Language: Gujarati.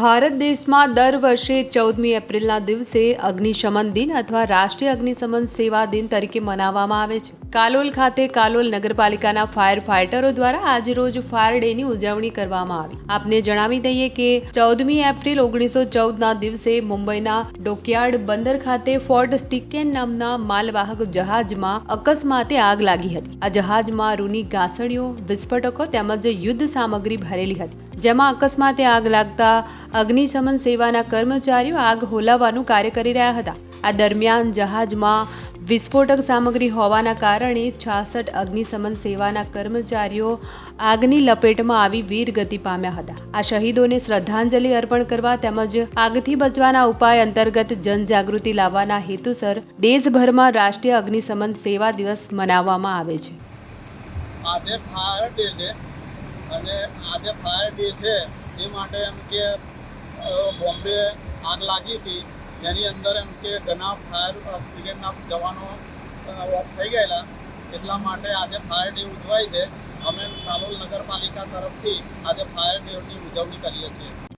ભારત દેશમાં દર વર્ષે ચૌદમી એપ્રિલના દિવસે અગ્નિશમન દિન અથવા રાષ્ટ્રીય અગ્નિશમન સેવા દિન તરીકે મનાવવામાં આવે છે. કાલોલ ખાતે કાલોલ નગરપાલિકાના ફાયર ફાઇટરો દ્વારા આજરોજ ફાયર ડેની ઉજવણી કરવામાં આવી. આપને જણાવી દઈએ કે ચૌદમી એપ્રિલ ઓગણીસો ચૌદના દિવસે મુંબઈના ડોકયાર્ડ બંદર ખાતે ફોર્ટ સ્ટીકેન નામના માલવાહક જહાજમાં અકસ્માતે આગ લાગી હતી. આ જહાજમાં રૂની ઘાસણીઓ, વિસ્ફોટકો તેમજ યુદ્ધ સામગ્રી ભરેલી હતી. જેમાં અકસ્માતે આગ લાગતા અગ્નિશમન સેવાના કર્મચારીઓ આગ હોલાવવાનું કાર્ય કરી રહ્યા હતા. આ દરમિયાન જહાજમાં વિસ્ફોટક સામગ્રી હોવાના કારણે છાસઠ અગ્નિશમન સેવાના કર્મચારીઓ આગની લપેટમાં આવી વીરગતિ પામ્યા હતા. આ શહીદોને શ્રદ્ધાંજલિ અર્પણ કરવા તેમજ આગથી બચવાના ઉપાય અંતર્ગત જનજાગૃતિ લાવવાના હેતુસર દેશભરમાં રાષ્ટ્રીય અગ્નિશમન સેવા દિવસ મનાવવામાં આવે છે. આજે ફાયર ડે છે અને આજે ફાયર ડે છે. એ માટે એમ કે બોમ્બે આગ લાગી હતી. જેની અંદર એમ કે ઘણા ફાયર બ્રિગેડના જવાનો થઈ ગયેલા, એટલા માટે આજે ફાયર ડે ઉજવાય છે. અમે કાલોલ નગરપાલિકા તરફથી આજે ફાયર ડેની ઉજવણી કરીએ છીએ.